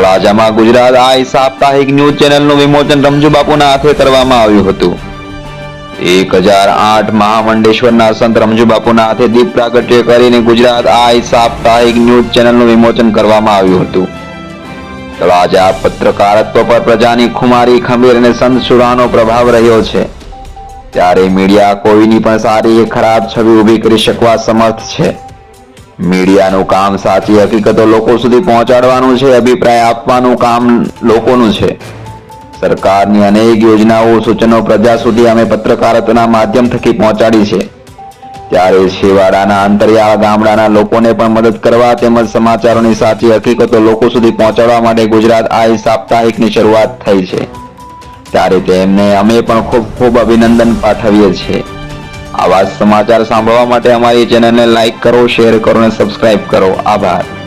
તળાજામાં ગુજરાત આઈ સાપ્તાહિક ન્યૂઝ ચેનલનું વિમોચન રમજુ બાપુના હાથે કરવામાં આવ્યું હતું. એક હજાર આઠ મહામંડેશ્વરના સંત રમજુ બાપુના હાથે દીપ પ્રાગટ્ય કરીને ગુજરાત આઈ સાપ્તાહિક ન્યૂઝ ચેનલનું વિમોચન કરવામાં આવ્યું હતું. તળાજા પત્રકારત્વ પર પ્રજાની ખુમારી ખમીર અને સંત સુરાનો પ્રભાવ રહ્યો છે. ત્યારે મીડિયા કોઈની પણ સારી કે ખરાબ છબી ઊભી કરી શકવા સમર્થ છે. મીડિયાનું કામ સાચી હકીકતો લોકો સુધી પહોંચાડવાનું છે, અભિપ્રાય આપવાનું કામ લોકોનું છે. સરકારની અનેક યોજનાઓ, સૂચનો પ્રજા સુધી અમે પત્રકારત્વના માધ્યમ થકી પહોંચાડી છે. ત્યારે છેવાડાના અંતરિયાળ ગામડાના લોકોને પણ મદદ કરવા તેમજ સમાચારોની સાચી હકીકતો લોકો સુધી પહોંચાડવા માટે ગુજરાત આ સાપ્તાહિકની શરૂઆત થઈ છે. ત્યારે તેમને અમે પણ ખૂબ ખૂબ અભિનંદન પાઠવીએ છીએ. આવા સમાચાર સાંભળવા માટે અમારી ચેનલને લાઈક કરો શેર કરો અને સબસ્ક્રાઇબ કરો. આભાર.